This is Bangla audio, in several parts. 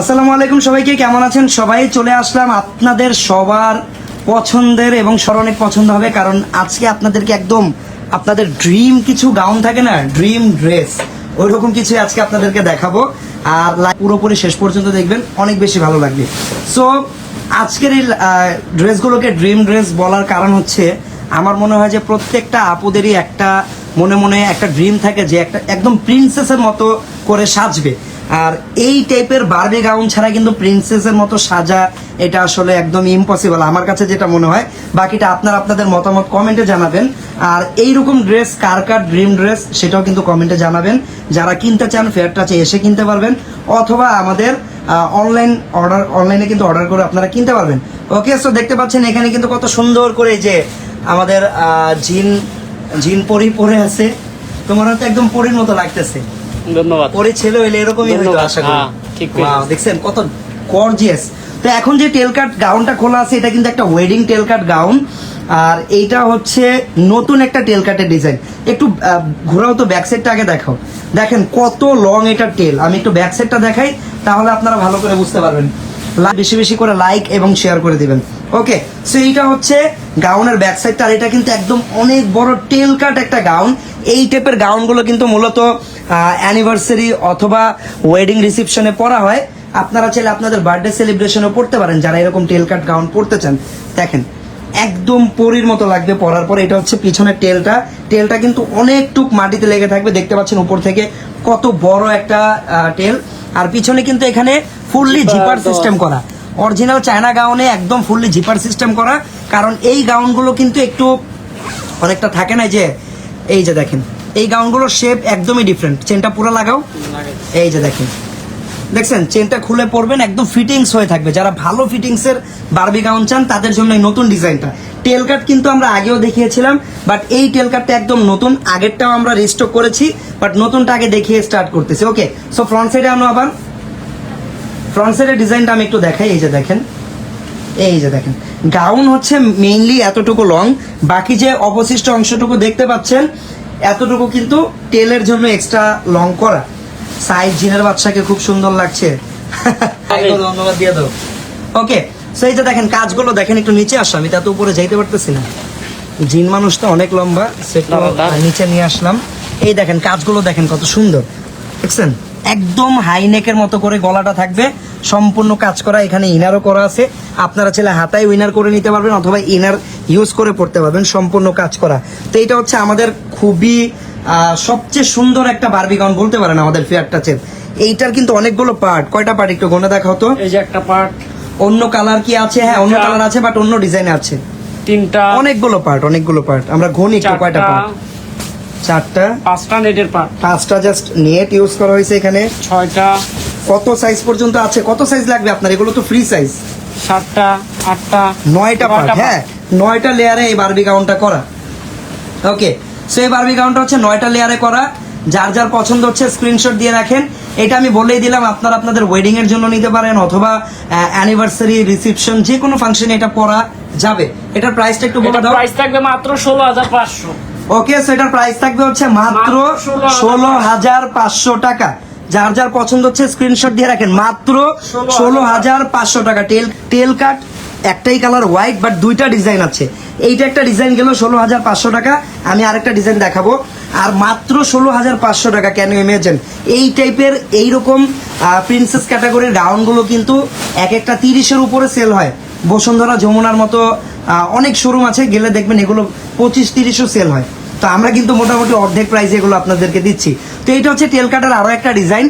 আসসালামু আলাইকুম সবাইকে, কেমন আছেন সবাই? চলে আসলাম আপনাদের সবার পছন্দের এবং স্মরণে পছন্দ হবে, কারণ আজকে আপনাদেরকে একদম আপনাদের ড্রিম কিছু গাউন থাকে না, ড্রিম ড্রেস ওই রকম কিছু আজকে আপনাদেরকে দেখাবো। আর পুরোপুরি শেষ পর্যন্ত দেখবেন, অনেক বেশি ভালো লাগবে। সো আজকের এই ড্রেসগুলোকে ড্রিম ড্রেস বলার কারণ হচ্ছে, আমার মনে হয় যে প্রত্যেকটা আপুদেরই একটা মনে মনে একটা ড্রিম থাকে যে একটা একদম প্রিন্সেসের মতো করে সাজবে। আর এই টাইপের বারবি গাউন ছাড়া কিন্তু প্রিন্সেসের মতো সাজা এটা আসলে একদম ইম্পসিবল আমার কাছে যেটা মনে হয়, বাকিটা আপনার আপনাদের মতামত কমেন্টে জানাবেন। আর এইরকম ড্রেস কার কার ড্রিম ড্রেস সেটাও কিন্তু কমেন্টে জানাবেন। যারা কিনতে চান ফেয়ার টাচে এসে কিনতে পারবেন, অথবা আমাদের অনলাইন অর্ডার অনলাইনে কিন্তু অর্ডার করে আপনারা কিনতে পারবেন। ওকে সো দেখতে পাচ্ছেন এখানে কিন্তু কত সুন্দর করে যে আমাদের জিন জিন পরি পরে আছে। তোমার হয়তো একদম পরির মতো লাগতেছে। ধন্যবাদ। পরে ছেলে হইলে এরকমই হইতো আশা করি। হ্যাঁ, ঠিক দেখছেন কত গর্জিয়াস তো এখন যে টেল কাট গাউনটা খোলা আছে এটা কিন্তু একটা ওয়েডিং টেল কাট গাউন আর এইটা হচ্ছে নতুন একটা টেল কাটের ডিজাইন একটু ঘোরাও তো ব্যাক সাইডটা আগে দেখাও। দেখেন কত লং এটা টেল আমি একটু ব্যাক সাইডটা দেখাই তাহলে আপনারা ভালো করে বুঝতে পারবেন। বেশি বেশি করে লাইক এবং শেয়ার করে দিবেন। ওকে সো এইটা হচ্ছে গাউনের ব্যাক সাইডটা আর এটা কিন্তু একদম অনেক বড় টেল কাট একটা গাউন এই টাইপের গাউনগুলো কিন্তু মূলত অ্যানিভার্সারি অথবা ওয়েডিং রিসেপশনে পরা হয়। আপনারা চাইলে আপনাদের বার্থডে সেলিব্রেশনও পড়তে পারেন যারা এরকম টেল কাট গাউন পরতে চান। দেখেন একদম পরির মতো লাগবে পরার পর। এটা হচ্ছে পিছনের টেলটা টেলটা কিন্তু অনেক টুক মাটিতে লেগে থাকবে। দেখতে পাচ্ছেন উপর থেকে কত বড় একটা টেল আর পিছনে কিন্তু এখানে ফুললি জিপার সিস্টেম করা। অরিজিনাল চায়না গাউনে একদম ফুললি জিপার সিস্টেম করা। কারণ এই গাউনগুলো কিন্তু একটু অনেকটা থাকে না যে, এই যে দেখেন, এই গাউনগুলোর শেপ একদমই ডিফারেন্ট চেনটা পুরো লাগাও। এই যে দেখেন, দেখছেন? চেনটা খুলে পড়বেন একদম ফিটিংস হয়ে থাকবে। যারা ভালো ফিটিংসের বারবি গাউন চান, তাদের জন্য এই নতুন ডিজাইনটা। টেল কাট কিন্তু আমরা আগেও দেখিয়েছিলাম বাট এই টেল কাটটা একদম নতুন। আগেরটাও আমরা রিস্টক করেছি বাট নতুনটা আগে দেখিয়ে স্টার্ট করতেছি। ওকে সো ফ্রন্ট সাইডে আমরা আবার। ফ্রন্ট সাইডের ডিজাইনটা আমি একটু দেখাই এই যে দেখেন। এই যে দেখেন। গাউন হচ্ছে মেইনলি এতটুকু লং বাকি যে অবশিষ্ট অংশটুকু দেখতে পাচ্ছেন এতটুকু কিন্তু টেলের জন্য এক্সট্রা লং করা। সাইজ জিনের বাচ্চাকে খুব সুন্দর লাগছে। ধন্যবাদ দিয়ে দাও। ওকে সেই যে দেখেন কাজগুলো দেখেন একটু নিচে আসো আমি তো এত উপরে যাইতে পারতেছি না। জিন মানুষটা অনেক লম্বা সেটা। নিচে নিয়ে আসলাম। এই দেখেন কাজগুলো দেখেন কত সুন্দর। দেখছেন? একদম হাই নেকের মতো করে গলাটা থাকবে। সম্পূর্ণ কাজ করা এখানে ইনারও করা আছে। আপনারা ছেলে হাতায় উইনার করে নিতে পারবেন অথবা ইনার ইউজ করে পড়তে পারবেন সম্পূর্ণ কাজ করা। তো এটা হচ্ছে আমাদের খুবই সবচেয়ে সুন্দর একটা বারবি গাউন বলতে পারেন আমাদের ফেয়ার টাচের এইটার কিন্তু অনেকগুলো পার্ট কয়টা পার্ট একটু গনে দেখা হতো এই যে একটা পার্ট অন্য কালার কি আছে? হ্যাঁ অন্য কালার আছে বাট অন্য ডিজাইন আছে। তিনটা। অনেকগুলো পার্ট অনেকগুলো পার্ট আমরা ঘনি কয়টা পার্ট চারটা। পাঁচটা নেটের পার্ট। পাঁচটা জাস্ট নেট ইউজ করা হয়েছে এখানে। ছয়টা। কত সাইজ পর্যন্ত আছে? কত সাইজ লাগবে আপনার? এগুলো তো ফ্রি সাইজ সাতটা আটটা নয়টা নয়টা হ্যাঁ। নয়টা লেয়ারে এই বারবি গাউনটা করা। ওকে সো এই বারবি গাউনটা হচ্ছে নয়টা লেয়ারে করা। যার যার পছন্দ হচ্ছে স্ক্রিনশট দিয়ে রাখেন। এটা আমি বলেই দিলাম আপনারা আপনাদের ওয়েডিং এর জন্য নিতে পারেন অথবা অ্যানিভার্সারি রিসেপশন যে কোনো ফাংশনে এটা পরা যাবে। এটার প্রাইসটা একটু বলে দাও। প্রাইস থাকবে মাত্র ষোলো হাজার পাঁচশো। ওকে সেটার প্রাইস থাকবে হচ্ছে মাত্র ষোলো হাজার পাঁচশো টাকা। যার যার পছন্দ হচ্ছে স্ক্রিনশট দিয়ে রাখেন। মাত্র ষোলো হাজার পাঁচশো টাকা। টেল টেল কাট একটাই কালার হোয়াইট বাট দুইটা ডিজাইন আছে। এইটা একটা ডিজাইন গেল ষোলো হাজার পাঁচশো টাকা। আমি আরেকটা ডিজাইন দেখাবো। আর মাত্র ষোলো হাজার পাঁচশো টাকা কেন ইমেজিন এই টাইপের এইরকম প্রিন্সেস ক্যাটাগরির গাউনগুলো কিন্তু এক একটা তিরিশের উপরে সেল হয়। বসুন্ধরা যমুনার মতো অনেক শোরুম আছে, গেলে দেখবেন এগুলো পঁচিশ তিরিশও সেল হয়। তো আমরা কিন্তু মোটামুটি অর্ধেক প্রাইসে এগুলো আপনাদেরকে দিচ্ছি। তো এটা হচ্ছে টেল কাটার আরও একটা ডিজাইন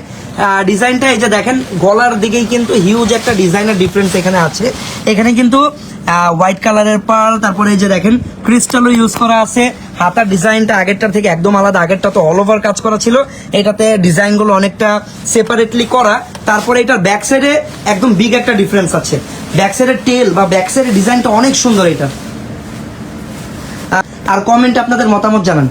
ডিজাইনটা এই যে দেখেন, গলার দিকেই কিন্তু হিউজ একটা ডিজাইনের ডিফারেন্স এখানে আছে। এখানে কিন্তু হোয়াইট কালারের পাল তারপরে এই যে দেখেন ক্রিস্টালও ইউজ করা আছে। হাতার ডিজাইনটা আগেরটার থেকে একদম আলাদা, আগেরটা তো অল ওভার কাজ করা ছিল। এটাতে ডিজাইনগুলো অনেকটা সেপারেটলি করা। তারপরে এটার ব্যাক সাইডে একদম বিগ একটা ডিফারেন্স আছে। ব্যাক সাইডের টেল বা ব্যাক ডিজাইনটা অনেক সুন্দর এটা। আর কমেন্ট আপনাদের মতামত জানান।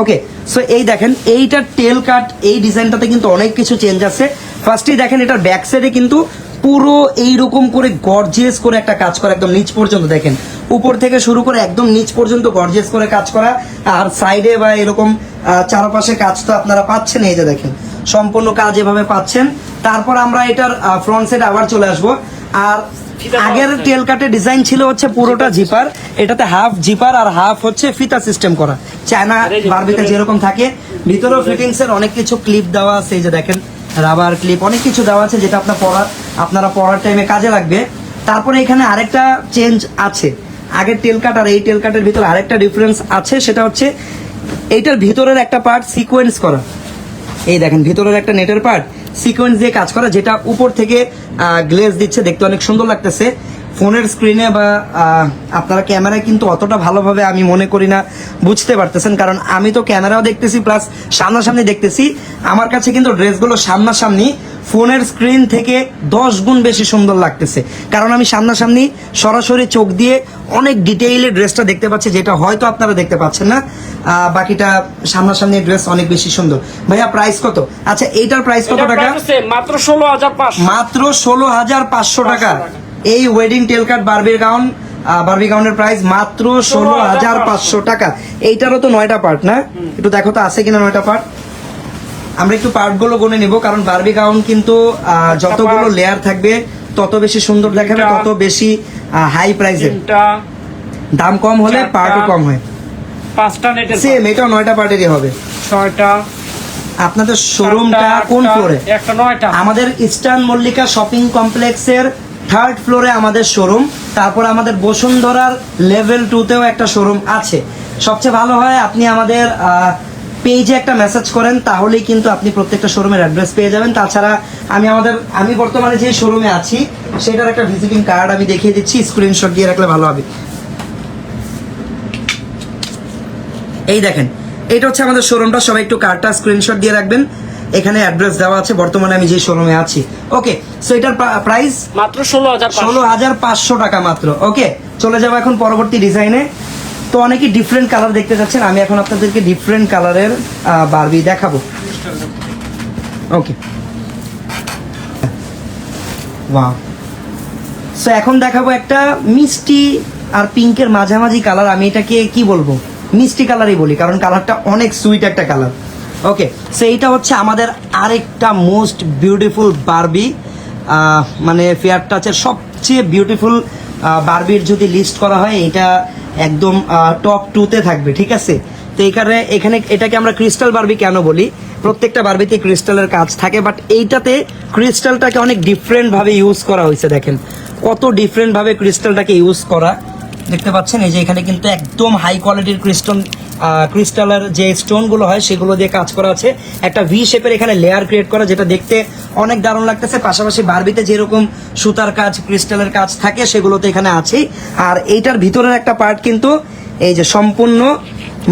ওকে সো এই দেখেন, এইটার টেল কাট এই ডিজাইনটাতে কিন্তু অনেক কিছু চেঞ্জ আছে। ফার্স্টেই দেখেন, এটার ব্যাক সাইডে কিন্তু পুরো এইরকম করে গর্জিয়াস করে একটা কাজ করা, একদম নিচ পর্যন্ত দেখেন। উপর থেকে শুরু করে একদম নিচ পর্যন্ত গর্জিয়াস করে কাজ করা, আর সাইডে বা এরকম চারপাশে কাজ তো আপনারা পাচ্ছেন, এই যে দেখেন। সম্পূর্ণ কাজ এভাবে পাচ্ছেন। তারপর আমরা এটার ফ্রন্ট সাইড আবার চলে আসব। আর আগের। টেল কাটের ডিজাইন ছিল হচ্ছে পুরোটা জিপার এটাতে হাফ জিপার আর হাফ হচ্ছে ফিতা সিস্টেম করা। চায়না বারবিতে যেরকম থাকে ভিতরেও ফিটিংস এর অনেক কিছু ক্লিপ দেওয়া আছে এই যে দেখেন রাবার ক্লিপ অনেক কিছু দেওয়া আছে যেটা আপনার পড়ার আপনারা পড়ার টাইমে কাজে লাগবে। তারপরে এখানে আরেকটা চেঞ্জ আছে। আগের টেল কাট আর এই টেল কাটের ভিতরে আরেকটা ডিফারেন্স আছে সেটা হচ্ছে এইটার ভিতরের একটা পার্ট সিকোয়েন্স করা। এই দেখেন ভিতরের একটা নেটের পার্ট সিকোয়েন্স দিয়ে কাজ করা, যেটা উপর থেকে গ্লেজ দিচ্ছে। দেখতে অনেক সুন্দর লাগতেছে। ফোনের স্ক্রিনে বা আপনারা ক্যামেরায় কিন্তু অতটা ভালোভাবে আমি মনে করি না, বুঝতে পারতেছেন। কারণ আমি তো ক্যামেরাও দেখতেছি প্লাস সামনাসামনি দেখতেছি। আমার কাছে কিন্তু ড্রেসগুলো সামনাসামনি ফোনের স্ক্রিন থেকে দশ গুণ বেশি সুন্দর লাগতেছে। কারণ আমি সামনাসামনি সরাসরি চোখ দিয়ে অনেক ডিটেইলে ড্রেসটা দেখতে পাচ্ছি যেটা হয়তো আপনারা দেখতে পাচ্ছেন না। বাকিটা সামনাসামনি ড্রেস অনেক বেশি সুন্দর। ভাইয়া প্রাইস কত? আচ্ছা এইটার প্রাইস কত টাকা? মাত্র ষোলো হাজার পাঁচশো। মাত্র ষোলো হাজার পাঁচশো টাকা। এই ওয়েডিং টেল কাট বারবির গাউন বারবি গাউনের প্রাইস মাত্র ষোলো হাজার পাঁচশো টাকা। এইটারও তো নয়টা পার্ট না? একটু দেখো তো আছে কিনা নয়টা পার্ট আমরা একটু পার্টগুলো গুনে নিব কারণ বার্বি গাউন কিন্তু যতগুলো লেয়ার থাকবে তত বেশি সুন্দর দেখাবে তত বেশি হাই প্রাইসের দাম কম হলে পার্টও কম হয়। পাঁচটা নেটের সেম এটাও নয়টা পার্টেরই হবে। ছয়টা আপনাদের শোরুমটা কোন ফ্লোরে একটা নয়টা। আমাদের ইস্টার্ন মল্লিকা শপিং কমপ্লেক্সের থার্ড ফ্লোরে আমাদের শোরুম তারপর আমাদের বসুন্ধরার লেভেল টুতেও একটা শোরুম আছে। সবচেয়ে ভালো হয় আপনি আমাদের পেজে একটা মেসেজ করেন তাহলেই কিন্তু আপনি প্রত্যেকটা শোরুমের অ্যাড্রেস পেয়ে যাবেন। তাছাড়া আমি আমাদের আমি বর্তমানে যে শোরুমে আছি সেটার একটা ভিজিটিং কার্ড আমি দেখিয়ে দিচ্ছি স্ক্রিনশট দিয়ে রাখলে ভালো হবে। এই দেখেন এটা হচ্ছে আমাদের শোরুমটা সবাই একটু কার্ডটা স্ক্রিনশট দিয়ে রাখবেন। এখানে অ্যাড্রেস দেওয়া আছে বর্তমানে আমি যে শোরুমে আছি। ওকে সো এটার প্রাইস মাত্র ষোলো হাজার ষোলো হাজার পাঁচশো টাকা মাত্র। ওকে চলে যাব এখন পরবর্তী ডিজাইনে অনেকে ডিফারেন্ট কালার দেখতে চাচ্ছেন। আমি এখন আপনাদেরকে ডিফারেন্ট কালারের বারবি দেখাবো। ওকে সো এখন দেখাবো একটা মিষ্টি আর পিঙ্কের মাঝামাঝি কালার আমি এটাকে কি বলব? মিষ্টি কালারই বলি, কারণ কালারটা অনেক সুইট একটা কালার ওকে সো এইটা হচ্ছে আমাদের আরেকটা মোস্ট বিউটিফুল বারবি মানে ফেয়ার টাচের সবচেয়ে বিউটিফুল বারবির যদি লিস্ট করা হয়, এটা একদম টপ টুতে থাকবে, ঠিক আছে? তো এখানে এখানে এটাকে আমরা ক্রিস্টাল বার্বি কেন বলি? প্রত্যেকটা বারবিতে ক্রিস্টালের কাজ থাকে বাট এইটাতে ক্রিস্টালটাকে অনেক ডিফারেন্টভাবে ইউজ করা হয়েছে, দেখেন। কত ডিফারেন্টভাবে ক্রিস্টালটাকে ইউজ করা। দেখতে পাচ্ছেন, এই যে এখানে কিন্তু একদম হাই কোয়ালিটির ক্রিস্টাল ক্রিস্টালের যে স্টোনগুলো হয়, সেগুলো দিয়ে কাজ করা আছে। একটা ভি শেপের এখানে লেয়ার ক্রিয়েট করা, যেটা দেখতে অনেক দারুণ লাগতেছে। পাশাপাশি বারবিতে যেরকম সুতার কাজ ক্রিস্টালের কাজ থাকে সেগুলো তো এখানে আছেই। আর এইটার ভিতরের একটা পার্ট কিন্তু এই যে সম্পূর্ণ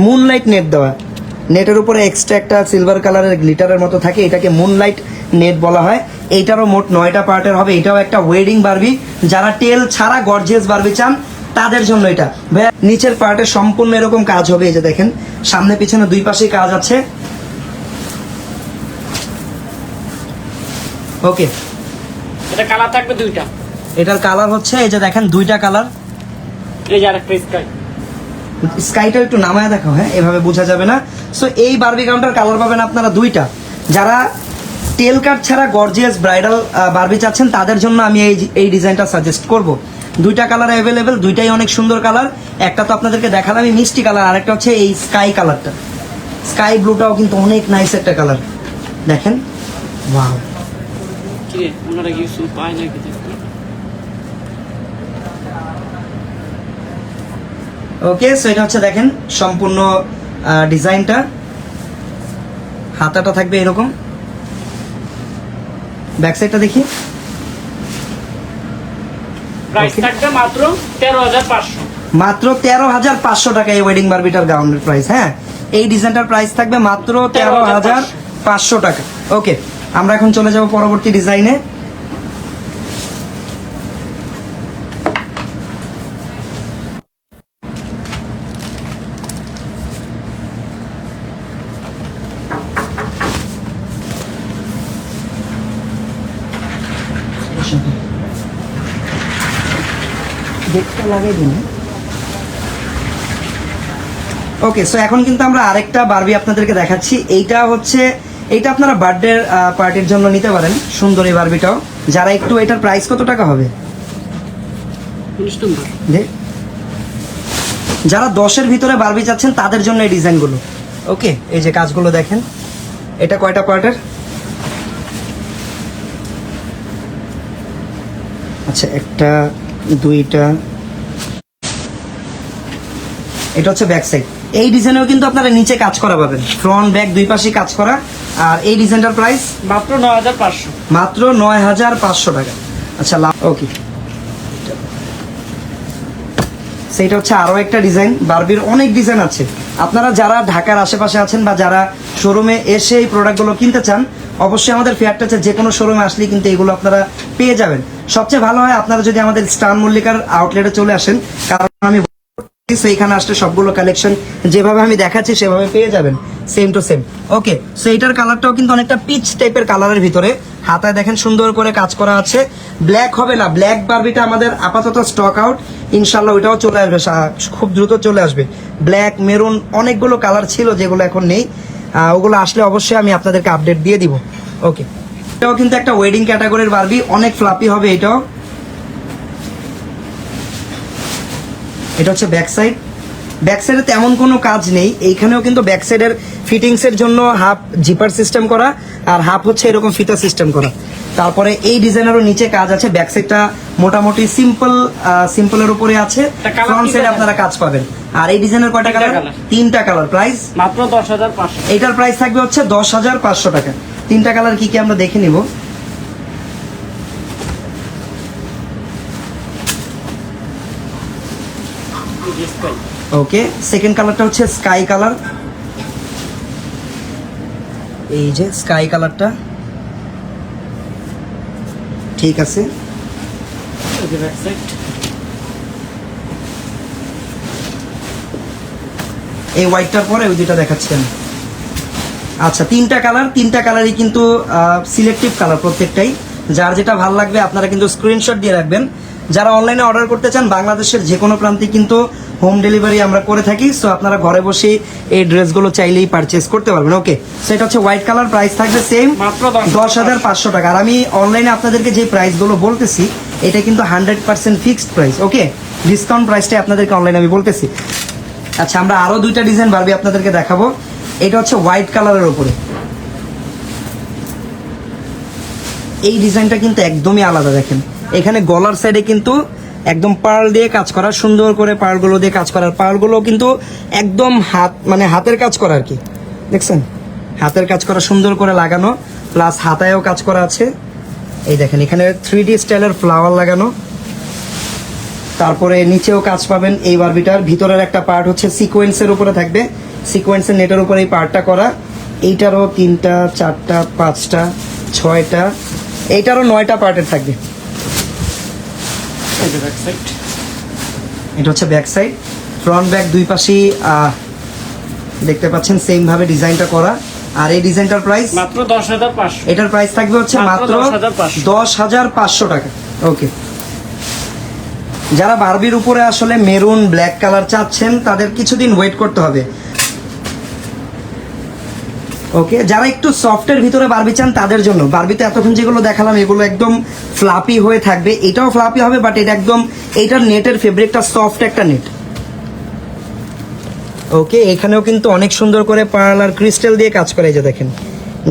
মুনলাইট নেট দেওয়া। নেটের উপরে এক্সট্রা একটা সিলভার কালারের গ্লিটারের মতো থাকে, এটাকে মুনলাইট নেট বলা হয়। এইটারও মোট নয়টা পার্টের হবে। এটাও একটা ওয়েডিং বারবি। যারা টেল ছাড়া গর্জিয়াস বারবি চান তাদের জন্য এটা। ভাইয়া নিচের পার্টে সম্পূর্ণ এরকম কাজ হবে এই যে দেখেন। সামনে পিছনে দুই পাশেই কাজ আছে। ওকে। এটা কালার থাকবে দুইটা। এটার কালার হচ্ছে এই যে দেখেন দুইটা কালার। এই যে আরেকটা স্কাই। স্কাইটা একটু নামায় দেখো হ্যাঁ এভাবে বোঝা যাবে না। সো এই বারবি কাউন্টার কালার পাবেন আপনারা দুইটা। যারা টেল কাট ছাড়া গর্জিয়াস ব্রাইডাল বারবি চাচ্ছেন তাদের জন্য আমি এই এই ডিজাইনটা সাজেস্ট করব। দুইটা কালার অ্যাভেলেবেল দুইটাই অনেক সুন্দর কালার একটা তো আপনাদেরকে দেখালাম এই মিষ্টি কালার আরেকটা হচ্ছে এই স্কাই কালারটা স্কাই ব্লুটাও কিন্তু অনেক নাইস একটা কালার দেখেন? ওয়াও ওকে সো এটা হচ্ছে দেখেন সম্পূর্ণ ডিজাইনটা। হাতাটা থাকবে এরকম। ব্যাক সাইডটা দেখি। প্রাইস থাকবে মাত্র তেরো হাজার পাঁচশো। মাত্র তেরো হাজার পাঁচশো টাকা এই ওয়েডিং বার্বিটার গাউনের প্রাইস হ্যাঁ? এই ডিজাইনটার প্রাইস থাকবে মাত্র তেরো হাজার পাঁচশো টাকা। ওকে আমরা এখন চলে যাব পরবর্তী ডিজাইনে লাগাই দিন। ওকে সো এখন কিন্তু আমরা আরেকটা বারবি আপনাদেরকে দেখাচ্ছি। এইটা হচ্ছে এইটা আপনারা বার্থডে পার্টির জন্য নিতে পারেন সুন্দর এই বারবিটাও যারা একটু এটার প্রাইস কত টাকা হবে। যারা দশের ভিতরে বারবি চাচ্ছেন তাদের জন্য এই ডিজাইনগুলো। ওকে এই যে কাজগুলো দেখেন এটা কয়টা পার্টের আচ্ছা একটা দুইটা এটা হচ্ছে ব্যাক সাইড এই ডিজাইনেও কিন্তু আপনারা নিচে কাজ করা পাবেন। ফ্রন্ট ব্যাক দুই পাশে কাজ করা। আর এই ডিজাইনটার প্রাইস মাত্র নয় হাজার পাঁচশো। মাত্র নয় হাজার পাঁচশো টাকা। আচ্ছা ওকে সেইটা হচ্ছে আরও একটা ডিজাইন। বারবির অনেক ডিজাইন আছে। আপনারা যারা ঢাকার আশেপাশে আছেন বা যারা শোরুমে এসে এই প্রোডাক্টগুলো কিনতে চান অবশ্যই আমাদের ফেয়ারটা আছে যে কোনো শোরুমে আসলেই কিন্তু এগুলো আপনারা পেয়ে যাবেন। সবচেয়ে ভালো হয় আপনারা যদি আমাদের স্টান মল্লিকার আউটলেটে চলে আসেন কারণ সো এখানে আসলে সবগুলো কালেকশন যেভাবে আমি দেখাচ্ছি, সেভাবে পেয়ে যাবেন। Same to same okay so এইটার কালারটাও কিন্তু অনেকটা পিচ টাইপের কালারের ভিতরে। হাতায় দেখেন সুন্দর করে কাজ করা আছে। ব্ল্যাক হবে না ব্ল্যাক বারবিটা আমাদের আপাতত স্টক আউট ইনশাল্লাহ ওইটাও চলে আসবে খুব দ্রুত চলে আসবে। ব্ল্যাক মেরুন অনেকগুলো কালার ছিল যেগুলো এখন নেই। ওগুলো আসলে অবশ্যই আমি আপনাদেরকে আপডেট দিয়ে দিব। ওকে এটাও কিন্তু একটা ওয়েডিং ক্যাটাগরির বারবি, অনেক ফ্লাপি হবে এটাও। এটা হচ্ছে ব্যাক সাইড ব্যাক সাইডে তেমন কোনো কাজ নেই। এইখানেও কিন্তু ব্যাক সাইডের ফিটিংস এর জন্য হাফ জিপার সিস্টেম করা আর হাফ হচ্ছে এরকম ফিতা সিস্টেম করা। তারপরে এই ডিজাইনেরও নিচে কাজ আছে। ব্যাক সাইডটা মোটামুটি সিম্পল সিম্পলের উপরে আছে। ফ্রন্ট সাইডে আপনারা কাজ পাবেন। আর এই ডিজাইনের কয়টা কালার তিনটা কালার প্রাইস মাত্র দশ হাজার পাঁচশো। এটার প্রাইস থাকবে হচ্ছে দশ হাজার পাঁচশো টাকা। তিনটা কালার কি কি আমরা দেখে নিব? ওকে সেকেন্ড কালারটা হচ্ছে স্কাই কালার এই যে স্কাই কালারটা ঠিক আছে। এই হোয়াইটটার পরে ওই দুইটা দেখাচ্ছি আমি। আচ্ছা তিনটা কালার তিনটা কালারই কিন্তু সিলেক্টিভ কালার প্রত্যেকটাই। যার যেটা ভালো লাগবে আপনারা কিন্তু স্ক্রিনশট দিয়ে রাখবেন। যারা অনলাইনে অর্ডার করতে চান বাংলাদেশের যে কোনো প্রান্তে কিন্তু হোম ডেলিভারি আমরা করে থাকি। সো আপনারা ঘরে বসে এই ড্রেসগুলো চাইলেই পারচেস করতে পারবেন। ওকে সেটা হচ্ছে হোয়াইট কালার প্রাইস থাকবে সেম মাত্র দশ হাজার পাঁচশো টাকা। আর আমি অনলাইনে আপনাদেরকে যে প্রাইসগুলো বলতেছি এটা কিন্তু hundred percent fixed price okay discount প্রাইসটাই আপনাদেরকে অনলাইনে আমি বলতেছি। আচ্ছা আমরা আরও দুইটা ডিজাইন বারবি আপনাদেরকে দেখাবো। এটা হচ্ছে হোয়াইট কালারের ওপরে এই ডিজাইনটা কিন্তু একদমই আলাদা দেখেন। এখানে গলার সাইডে কিন্তু একদম পার্ল দিয়ে কাজ করা, সুন্দর করে পার্লগুলো দিয়ে কাজ করার। পার্লগুলো কিন্তু একদম হাত মানে হাতের কাজ করা আর কি। দেখছেন? হাতের কাজ করা, সুন্দর করে লাগানো প্লাস হাতায়ও কাজ করা আছে। এই দেখেন, এখানে থ্রি ডি স্টাইলের ফ্লাওয়ার লাগানো। তারপরে নিচেও কাজ পাবেন এই বারবিটার। ভিতরের একটা পার্ট হচ্ছে সিকোয়েন্সের উপরে থাকবে। সিকোয়েন্সের নেটের উপরে এই পার্টটা করা। এইটারও তিনটা, চারটা, পাঁচটা, ছয়টা, এইটারও নয়টা পার্টের থাকবে। ব্যাক সাইড এটা হচ্ছে ব্যাক সাইড ফ্রন্ট ব্যাক দুই পাশেই দেখতে পাচ্ছেন সেম ভাবে ডিজাইনটা করা। আর এই ডিজাইনটার প্রাইস মাত্র দশ হাজার পাঁচশো। এটার প্রাইস থাকবে হচ্ছে মাত্র মাত্র 10,500 দশ হাজার পাঁচশো টাকা। ওকে যারা বারবির উপরে আসলে মেরুন ব্ল্যাক কালার চাচ্ছেন তাদের কিছুদিন ওয়েট করতে হবে। ওকে যারা একটু সফটের ভিতরে বারবি চান তাদের জন্য। বার্বিতে এতক্ষণ যেগুলো দেখালাম, এগুলো একদম ফ্লাপি হয়ে থাকবে। এটাও ফ্লাপি হবে বাট এটা একদম, এইটার নেটের ফেব্রিকটা সফট একটা নেট ওকে এখানেও কিন্তু অনেক সুন্দর করে পার্লার ক্রিস্টাল দিয়ে কাজ করে যে দেখেন।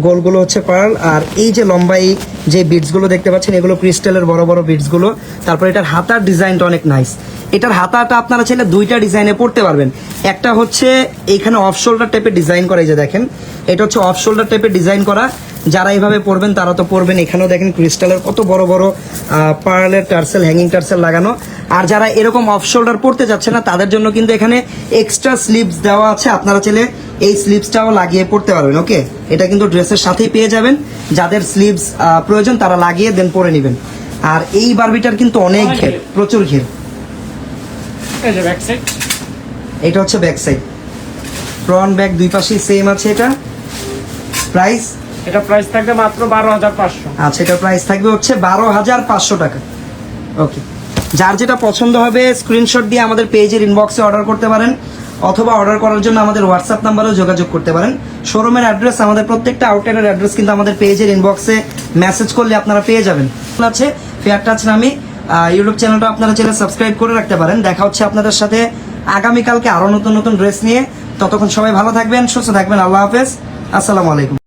গোলগুলো হচ্ছে পার্ল আর এই যে লম্বাই যে বিটসগুলো দেখতে পাচ্ছেন, এগুলো ক্রিস্টালের বড় বড় বিটসগুলো তারপর এটার হাতার ডিজাইনটা অনেক নাইস এটার হাতাটা আপনারা চাইলে দুইটা ডিজাইনে পড়তে পারবেন। একটা হচ্ছে এইখানে অফ শোল্ডার টাইপের ডিজাইন করা, এই যে দেখেন। এটা হচ্ছে অফ শোল্ডার টাইপের ডিজাইন করা। যারা এইভাবে পড়বেন, তারা তো পড়বেন। এখানেও দেখেন ক্রিস্টালের কত বড় বড় পার্লের টার্সেল হ্যাঙ্গিং টার্সেল লাগানো। আর যারা এরকম অফ শোল্ডার পড়তে যাচ্ছে না, তাদের জন্য কিন্তু এখানে এক্সট্রা স্লিভস দেওয়া আছে। আপনারা চাইলে এই স্লিভসটাও লাগিয়ে পড়তে পারবেন ওকে এটা কিন্তু ড্রেসের সাথেই পেয়ে যাবেন। যাদের স্লিভস প্রয়োজন তারা লাগিয়ে দেন পরে নেবেন। আর এই বারবিটার কিন্তু অনেক ঘের। প্রচুর ঘের। এটা হচ্ছে ব্যাক সাইড ফ্রন্ট ব্যাক দুই পাশেই সেম আছে এটা। প্রাইস এটা প্রাইস থাকবে মাত্র বারো হাজার পাঁচশো। আচ্ছা এটার প্রাইস থাকবে হচ্ছে বারো হাজার পাঁচশো টাকা। ওকে যার যেটা পছন্দ হবে স্ক্রিনশট দিয়ে আমাদের পেজের ইনবক্সে অর্ডার করতে পারেন। অথবা অর্ডার করার জন্য আমাদের হোয়াটসঅ্যাপ নাম্বারেও যোগাযোগ করতে পারেন। শোরুমের অ্যাড্রেস আমাদের প্রত্যেকটা আউটলেটের অ্যাড্রেস কিন্তু আমাদের পেজের ইনবক্সে মেসেজ করলে আপনারা পেয়ে যাবেন। আছে ফেয়ার টাচ নামে ইউটিউব চ্যানেলটা আপনারা চ্যানেল সাবস্ক্রাইব করে রাখতে পারেন। দেখা হচ্ছে আপনাদের সাথে আগামীকালকে আরও নতুন নতুন ড্রেস নিয়ে। ততক্ষণ সবাই ভালো থাকবেন, সুস্থ থাকবেন। আল্লাহ হাফেজ। আসসালামু আলাইকুম।